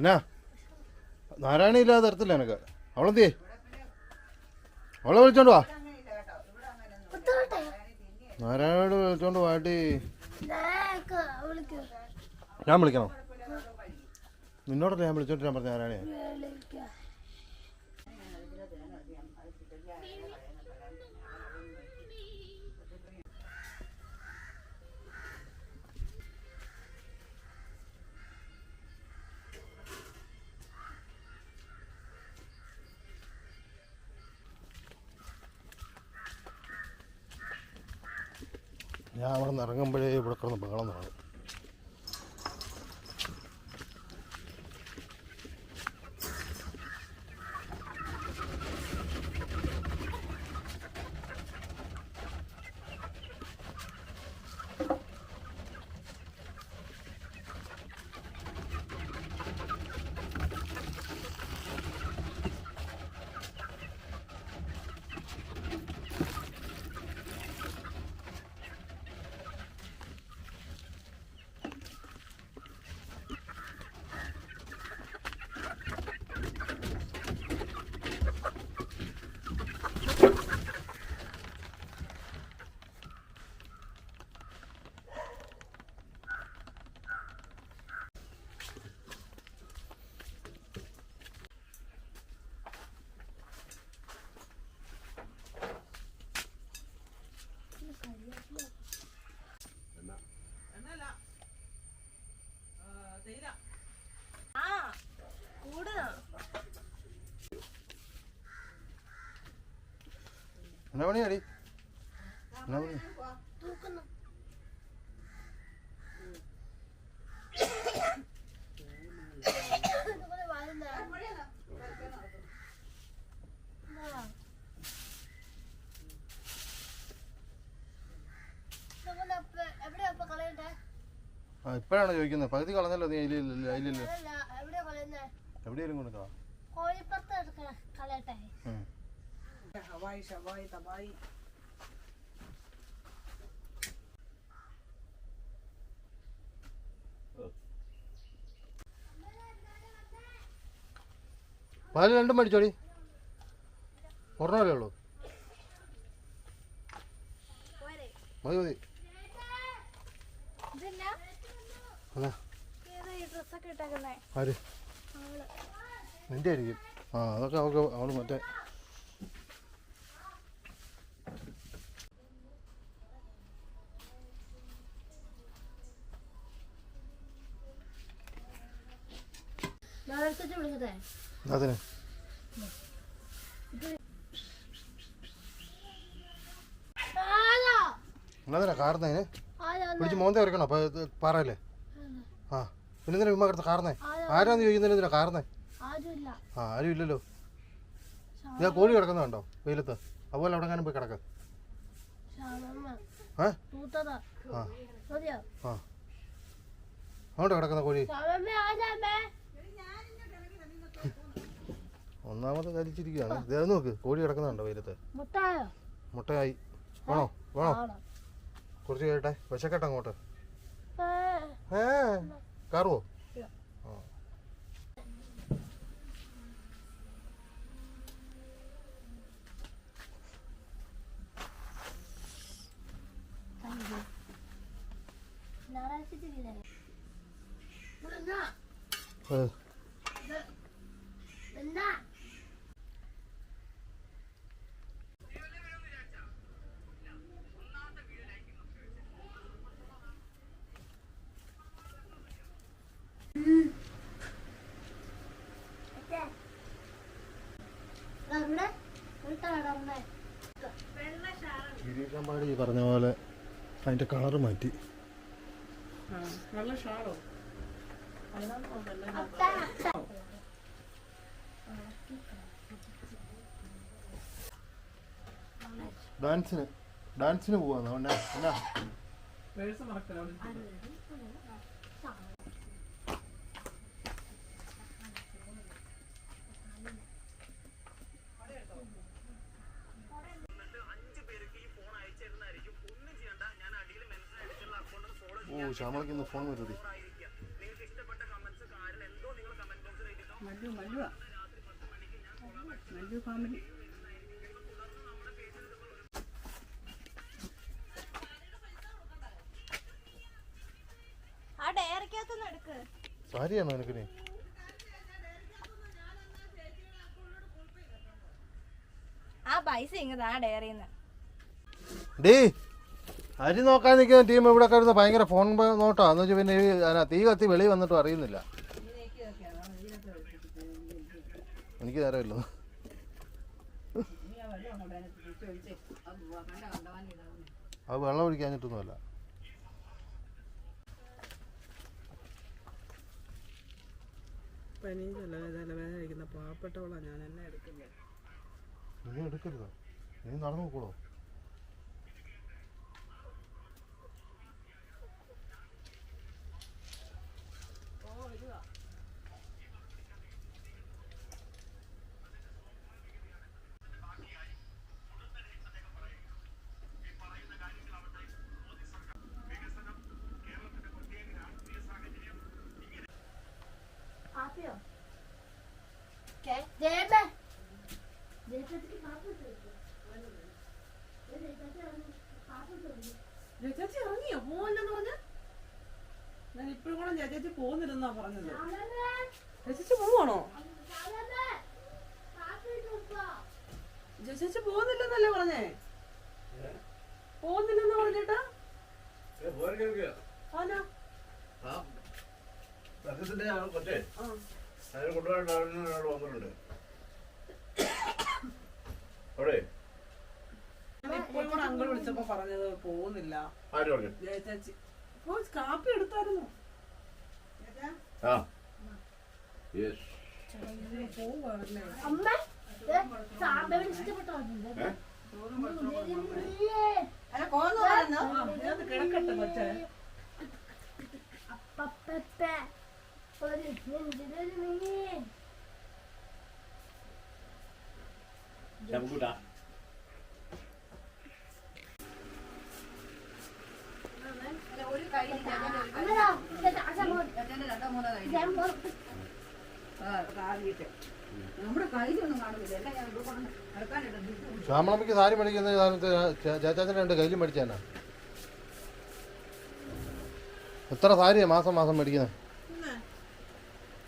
എന്നാ? നാരായണ ഇല്ലാതെ തരത്തില്ല എനക്ക്. അവളെന്തി അവളെ വിളിച്ചോണ്ട് വാ. നാരായണോട് വിളിച്ചോണ്ട് വാട്ടി ഞാൻ വിളിക്കണോ? നിന്നോടല്ലേ ഞാൻ വിളിച്ചോണ്ട് ഞാൻ പറഞ്ഞു നാരായണേ ഞാൻ അവിടെ നിന്ന് ഇറങ്ങുമ്പോഴേ ഇവിടെ കിടന്ന് ബഹളം തുടങ്ങും ആ കൂടുക എന്നാ എന്നാ പണി തൂക്കുന്നു ഇതുപോലെ വരുന്ന ആ. ഇപ്പോഴാണ് ചോദിക്കുന്നത് പകുതി കളഞ്ഞല്ലോ നീ അതിലില്ല അതിലില്ല? എവിടെയെങ്കിലും കൊടുക്കാം ഹവായി ഷവായി തബായി പാൽ രണ്ടും മേടിച്ചോടി. ഒരെണ്ണമല്ലേ ഉള്ളൂ. മതി മതി. ആര്? നിന്റെ ആയിരിക്കും. ആ അതൊക്കെ അവൾക്ക് അവൾ മറ്റേ അതിന്. എന്നതിനാ കാർന്നതിന് പിടിച്ച് മോന്ത വരക്കണോ അപ്പൊ പറയല്ലേ? ആ. പിന്നെ എന്തിനാ ഉമ്മ കിടന്ന് കാർന്നേ? ആരാന്ന് ചോദിക്കുന്നതിന് എന്തിനാ കാർന്നേ? ആ ആരും ഇല്ലല്ലോ. ഇതാ കോഴി കിടക്കുന്ന കണ്ടോ? വെയിലത്ത്. അതുപോലെ അവിടെ എങ്ങാനും പോയി കിടക്ക. ഏ? ആ. ആ. അങ്ങോട്ട് കിടക്കുന്ന കോഴി? ഒന്നാമത് കരിച്ചിരിക്കുകയാണ് ഇതേ നോക്ക്. കോഴി കിടക്കുന്നുണ്ടോ വെയിലത്ത്? മുട്ടായോ? മുട്ടയായി വേണോ? വേണോ? കുറച്ച് കേട്ടെ വിശക്കട്ടെ അങ്ങോട്ട്. ഏ, കാറുവോ? എന്താ? എന്താ? എത്തേ? ദാ ഇവിടെ വീട്ടാടാ അമ്മേ. വെള്ള ഷാൾ. ഗിരീഷമ്പാടി പറഞ്ഞ പോലെ അതിന്റെ കളറ് മാറ്റി. ഡാൻസിന് ഡാൻസിന് പോവാ. അവനെ എന്നാ? ഓ ശ്യാമളയ്ക്ക് ഇന്ന് ഫോൺ വരുത്തി മല്ലു മല്ലുവാ. മല്ലു ഫാമിലി ആ ഡയറിക്കകത്തൊന്ന് എടുക്ക്. സാരിയാണോ നിനക്ക് നീ ആ പൈസ ഇങ്ങത് ആ ഡയറിന്ന്. ഡേ അരി നോക്കാൻ നിൽക്കുന്ന ടീം ഇവിടെ കിടന്ന് ഭയങ്കര ഫോൺ നോട്ടാ. എന്ന് വെച്ചാൽ പിന്നെ തീ കത്തി വെളി വന്നിട്ടും അറിയുന്നില്ല. എനിക്ക് നേരമല്ലോ. അത് വെള്ളം ഒഴിക്കാഞ്ഞിട്ടൊന്നുമല്ല. പനിയും തലവേദന പാവപ്പെട്ടവളാണ് ഞാൻ എന്നെ എടുക്കുന്നത്. നീ എടുക്കരുത്. നീ നടന്നു നോക്കൂടോ ജയമേ ചേച്ചി ഇറങ്ങിയോ? പോവല്ലെന്ന് പറഞ്ഞ? ഞാൻ ഇപ്പോഴും കൂടെ ചേച്ചി പോകുന്നില്ലെന്നാ പറഞ്ഞത്. ചേച്ചി പോവാണോ? ചേച്ചി പോന്നില്ലെന്നല്ലേ പറഞ്ഞേ? പോന്നില്ലെന്ന് പറഞ്ഞേട്ടാ. ഒരാൾ വന്നിട്ടുണ്ട്. അവിടെ? ഇപ്പോഴും കൂടെ അങ്കിൾ വിളിച്ചപ്പോ പറഞ്ഞത് പോകുന്നില്ല. ആര് പറഞ്ഞു ചേച്ചി. ഓ കാപ്പി എടുത്തായിരുന്നു. ആ. യെസ്. പോവാണല്ലേ? അമ്മ സാമ്പയുടെ ഇഷ്ടപ്പെട്ടോ? അല്ല പോന്നു ഞാൻ കിടക്കട്ടെ കൊച്ചേ. അപ്പപ്പ ഒരു നെഞ്ചിലൊരു മീൻ ചമ്പൂട്ടാ അന്നേരാ ഇത് താഴെ അങ്ങോട്ട്. ഞാൻ പുറത്ത് നമ്മുടെ കയ്യിലൊന്നും കാണുന്നില്ല എല്ലാം ഞാൻ ഇവിടെ കൊണ്ട് നടക്കാനിട്ടുണ്ട് ശ്യാമളമ്മയ്ക്ക് സാരി മേടിക്കുന്ന ചേച്ചാച്ചന്റെ രണ്ട് കയ്യിലും മേടിച്ചാനാ. എത്ര സാരിയാ മാസം മാസം മേടിക്കുന്നത്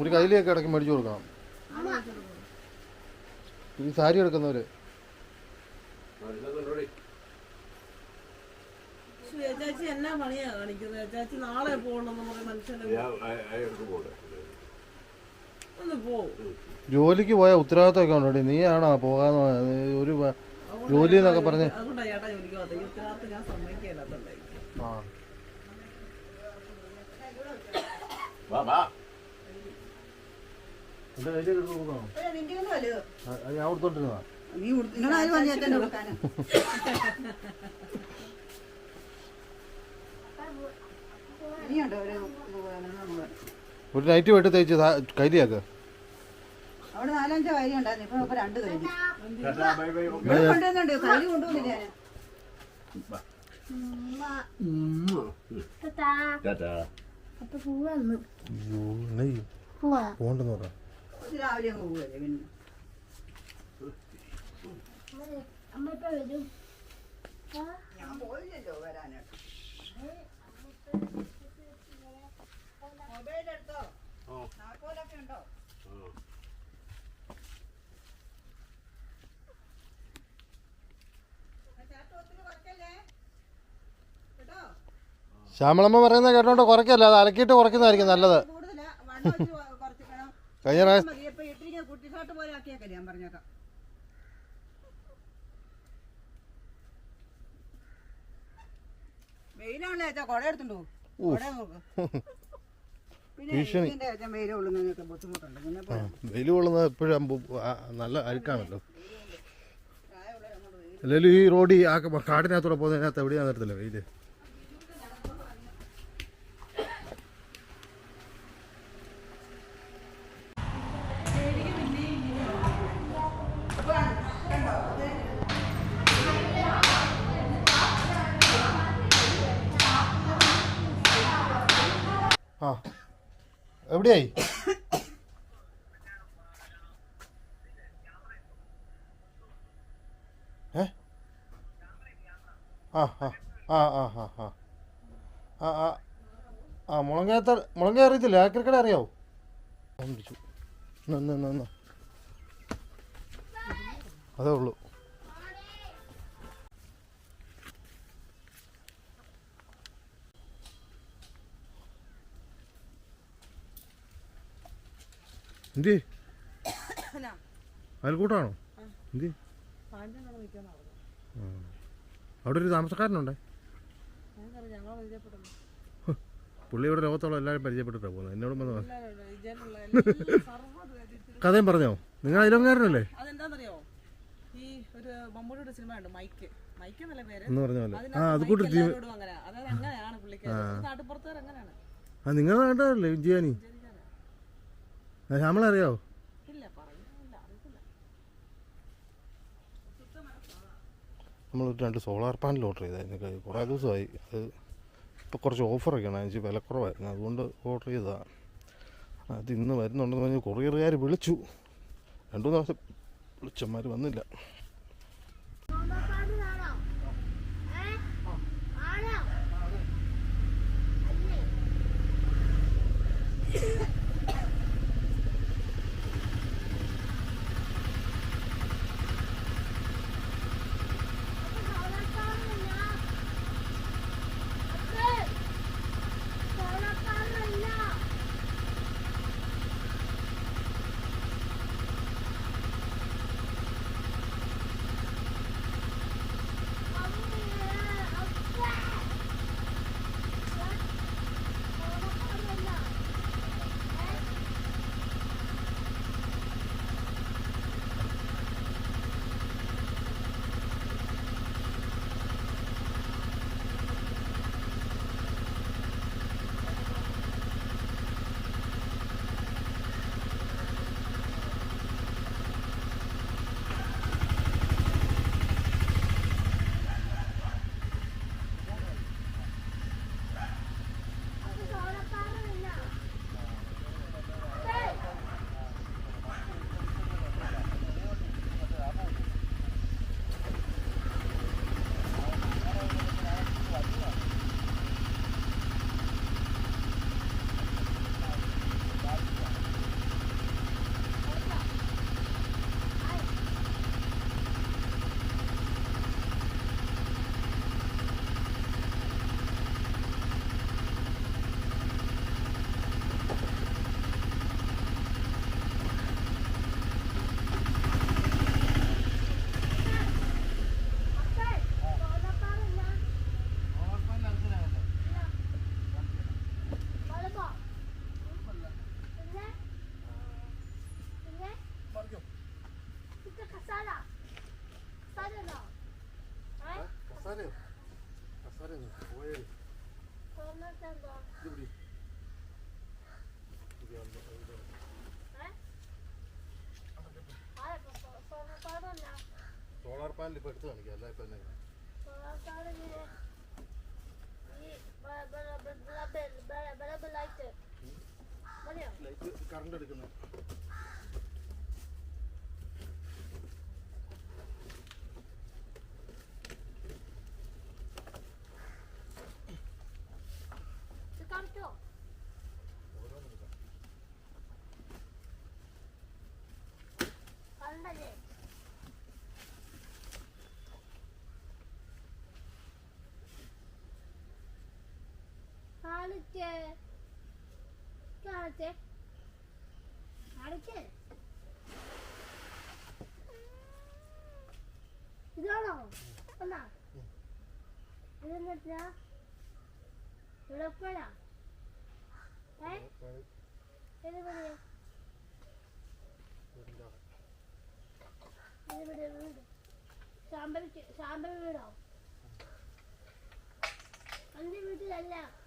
ഒരു കയ്യിലേക്ക് ഇടയ്ക്ക് മേടിച്ചു കൊടുക്കണം. ഈ സാരി എടുക്കുന്നവര്. എന്നാ പണിയാ കാണിക്കുന്നത് ചേച്ചി നാളെ മനുഷ്യനെ ജോലിക്ക് പോയ ഉത്തരവാദിത്തമൊക്കെ ഉണ്ടോ? ആണോ പോകാന്ന്? ഒരു ജോലി എന്നൊക്കെ പറഞ്ഞ് അതുകൊണ്ടാ ഞാൻ കൊടുത്തോണ്ടിരുന്നതാ. നീ നിങ്ങളാരും വന്ന് ചേട്ടന്റെ കൊടുക്കാനാ. ഇനിയുണ്ടോ ഒരു ഒരു നൈറ്റ് വെട്ടി തേച്ച് കൈലിയാക്ക്. അവിടെ നാലഞ്ചോ കൈ ഉണ്ടായിരുന്നു. ഇപ്പൊ രണ്ട് കഴിഞ്ഞു ടാറ്റാ, ബൈ ബൈ ഓക്കെ. ഇവിടെ കൊണ്ടുവന്നുണ്ട്. കൊണ്ടുവന്നില്ല? പോണ്ടെന്ന് പറ. ഇത് രാവിലെ അങ്ങ് പോവല്ലേ പിന്നെ? അമ്മ ഇപ്പൊ വരും. ആ, ഞാൻ പോയില്ലല്ലോ വരാനായിട്ട്. മൊബൈൽ എടുത്തോ നാക്കോലൊക്കെ ഉണ്ടോ? ശ്യാമളമ്മ പറയുന്നത് കേട്ടോണ്ട് കുറയ്ക്കല്ല അത് അലക്കിയിട്ട് കുറയ്ക്കുന്നതായിരിക്കും നല്ലത്. ഞാൻ പ്രാവശ്യം വെയിലാണല്ലേ കുട എടുത്തുണ്ടോ ഭീഷണി. വെയിൽ കൊള്ളുന്നത് എപ്പോഴും നല്ല അഴുക്കാണല്ലോ. അല്ലെങ്കിൽ ഈ റോഡ് ഈ ആ കാടിനകത്തൂടെ പോകുന്നതിനകത്ത് എവിടെയാ നിർത്തില്ല വെയിൽ? എവിടെയായി? ആ ആ മുളങ്ങ അറിയത്തില്ല. ആക്രിക്കട അറിയാവോ? നന്ന നന്ന. അതേ ഉള്ളൂ. എന്തി? അയൽക്കൂട്ടാണോ? എന്തി? അവിടെ ഒരു താമസക്കാരനുണ്ടേ? പുള്ളി ഇവിടെ ലോകത്തോളം എല്ലാവരും പരിചയപ്പെട്ടിട്ടാ പോകുന്നത്. എന്നോടും വന്ന് കഥയും പറഞ്ഞോ? നിങ്ങൾ അതിലൊന്നുകാരനല്ലേ ഈ ഒരു മൈക്ക്. മൈക്ക് എന്നല്ല പേര്. ആ അത് കൂട്ടി അങ്ങനെയാണ് അങ്ങനെയാണ്. ആ നിങ്ങൾ നാട്ടുകാരല്ലേ വിജയാനി അറിയത്തില്ല. നമ്മൾ രണ്ട് സോളാർ പാനൽ ഓർഡർ ചെയ്തായിരുന്നു. കുറേ ദിവസമായി. അത് ഇപ്പോൾ കുറച്ച് ഓഫറൊക്കെയാണ്. അതിന് വിലക്കുറവായിരുന്നു. അതുകൊണ്ട് ഓർഡർ ചെയ്തതാണ് അത് ഇന്ന് വരുന്നുണ്ടെന്ന് പറഞ്ഞ് കൊറിയറുകാർ വിളിച്ചു. രണ്ടു ദിവസം വിളിച്ചന്മാർ വന്നില്ല. സാമ്പിൾ ഇപ്പോൾ എടുത്ത് കാണിക്കാം അല്ല ഇപ്പം ലൈറ്റ് കറണ്ട് എടുക്കുന്നത് കറണ്ടല്ലേ കാണിച്ചേ കാണിച്ചേ. കാണിച്ചേ. ഇതാണോ? എന്നാ ഇതെന്നാ ഇടപ്പഴ ഏ? വീടോ. അതിന്റെ വീട്ടിലല്ല.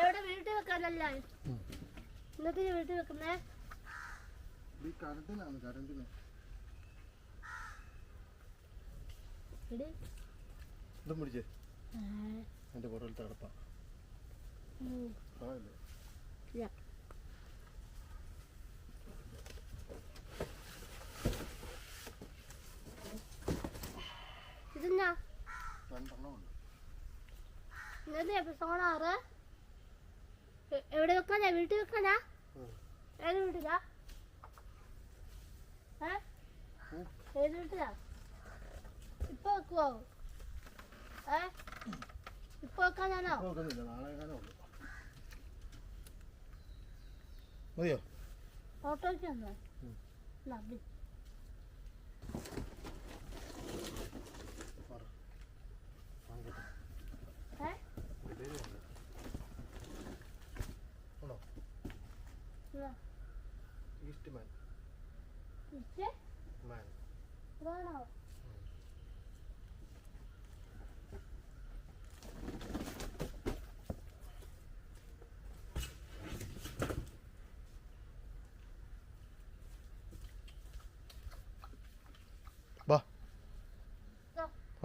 എവിടെ വീട്ടിൽ വെക്കാനല്ല? ഇന്നത്തെ വീട്ടിൽ വെക്കുന്നേ? കറണ്ടിനാണ് കറണ്ടിന് ഇതും മുടിച്ചേ എന്റെ പുറകിൽ തടപ്പാ ഇതെന്നാ ഇന്നത്തെ എപ്പിസോഡ് ആറ്? എവിടെ വെക്കാനാ? വീട്ടിൽ വെക്കാനാ? ഏത് വീട്ടിലാ? ഏത് വീട്ടിലാ? ഇപ്പൊ വെക്കുവോ? ഏ? ഇപ്പൊ വെക്കാനാണോ? മതിയോ? ഓട്ടോയ്ക്ക് വന്നോ? നബി വാങ്ങിക്കട്ടെ ഏ പേര് വാങ്ങി ആണോ ഇതാ. ഈസ്റ്റ് മാൻ ഇച്ചേ മാൻ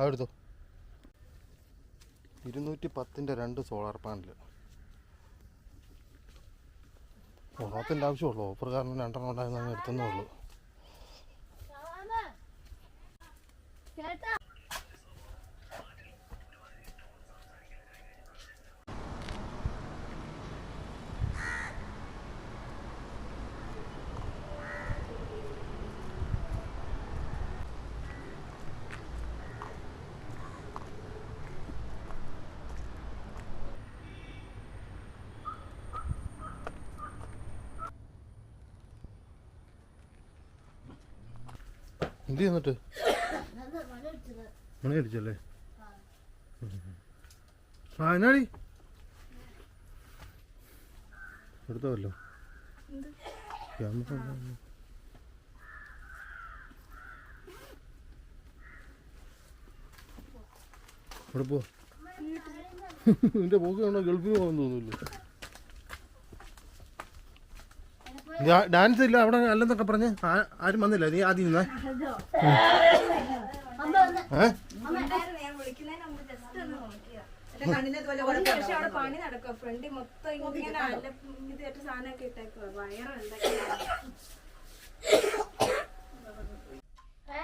എടുത്തോ ഇരുന്നൂറ്റി പത്തിന്റെ രണ്ട് സോളാർ പാനൽ ഓണത്തിന്റെ ആവശ്യമുള്ളൂ. ഓഫർ കാരണം രണ്ടെണ്ണം ഉണ്ടായിരുന്നു അങ്ങ് എടുത്തേ ഉള്ളൂ. എന്ത് ചെയ്യുന്നിട്ട് മണി അടിച്ചല്ലേ ആ എന്നാടി? എടുത്തോല്ലോ ക്യാമറ ഇവിടെ പോ. നിന്റെ പോക്ക് കാണാൻ ഗൾഫിൽ പോകാൻ തോന്നുന്നു ഡാൻസ് ഇല്ല അവിടെ അല്ലെന്നൊക്കെ പറഞ്ഞ് ആരും വന്നില്ല. നീ ആദ്യം നിന്നേ അമ്മ വന്ന് ഏ? Sorry something went wrong try again പണി ഫ്യൂ സെക്കൻഡ്സ് മൊത്തം ഇങ്ങനെ അല്ല ഇതായിട്ട് സാധനമൊക്കെ ഇട്ടേക്കുക വയറുണ്ടാക്കി ഏ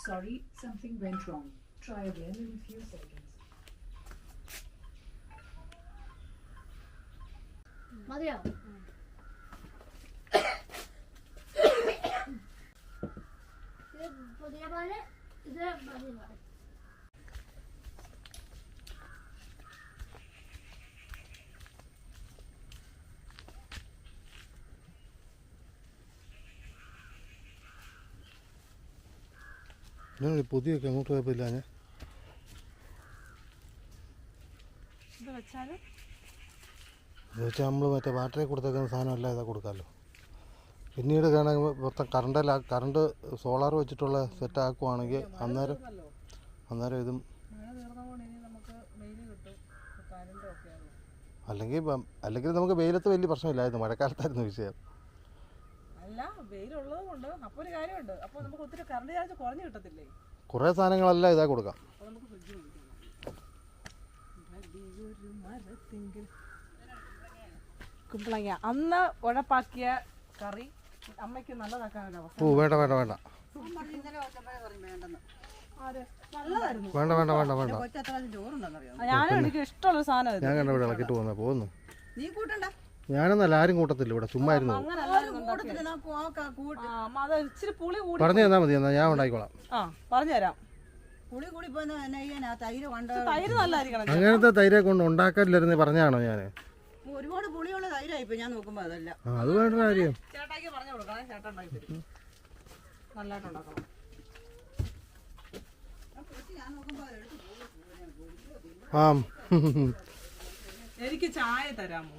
Sorry, something went wrong. Try again in a few seconds. മതിയോ? പുതിയ പാൽ ഇത് മതി ഞാൻ പൊതിയൊക്കെ അങ്ങോട്ട് പോയപ്പോൾ ഇല്ല ഞാൻ വെച്ചാൽ നമ്മൾ മറ്റേ ബാറ്ററി കൊടുത്തേക്കുന്ന സാധനമല്ല ഇതാ കൊടുക്കാമല്ലോ പിന്നീട് കാണാൻ മൊത്തം കറണ്ടല്ല കറണ്ട് സോളാർ വെച്ചിട്ടുള്ള സെറ്റ് ആക്കുവാണെങ്കിൽ അന്നേരം. അന്നേരം ഇതും അല്ലെങ്കിൽ അല്ലെങ്കിൽ നമുക്ക് വെയിലത്ത് വലിയ പ്രശ്നമില്ലായിരുന്നു. മഴക്കാലത്തായിരുന്നു വിഷയം. അല്ല വെയിലുള്ളത് കൊണ്ട് അപ്പോൾ ഒരു കാര്യമുണ്ട്. അപ്പോൾ നമുക്ക് ഒത്തിരി കറണ്ട് ചാർജ് കുറഞ്ഞു കിട്ടത്തില്ലേ? കുറേ സാധനങ്ങളെല്ലാം ഇതാ കൊടുക്കാം. കുമ്പളങ്ങ. അന്ന് ഉഴപ്പാക്കിയ കറി അമ്മയ്ക്ക് അവസ്ഥ ഓ വേണ്ട വേണ്ട വേണ്ട. വേണ്ട വേണ്ട വേണ്ട വേണ്ട. ഞാനും എനിക്ക് ഇഷ്ടമുള്ള സാധനം ഞാൻ കണ്ട ഇവിടെ ഇളക്കിട്ട് പോകുന്ന പോകുന്നു. നീ കൂട്ടണ്ട. ഞാനൊന്നല്ല ആരും കൂട്ടത്തില്ല ഇവിടെ. ചുമ്മാ ഇരുന്നു പോകും. അങ്ങനെ ആരും കൂട്ടത്തില്ല. നാ പോക്കാ അമ്മ അത് ഇച്ചിരി പുളി കൂടി പറഞ്ഞു തന്നാ മതി എന്നാ ഞാൻ ഉണ്ടാക്കിക്കോളാം. ആ പറഞ്ഞുതരാം പുളി കൂടി പോയി എന്നെ ചെയ്യാനാ തൈര് കൊണ്ട് തൈര് നല്ലതായിരിക്കണം. അങ്ങനത്തെ തൈരെ കൊണ്ട് ഉണ്ടാക്കാനില്ലായിരുന്നു പറഞ്ഞാണോ ഞാൻ ഒരുപാട് പുളിയുള്ള തൈരായിപ്പോ ഞാൻ നോക്കുമ്പോ അതല്ല. അത് വേണ്ട കാര്യം. ചേട്ടായിക്ക് പറഞ്ഞു കൊടുക്കാം ചേട്ടൻ ഉണ്ടാക്കി തരും നല്ലതായിട്ട് ഉണ്ടാക്കണം. ആ. എനിക്ക് ചായ തരാമോ?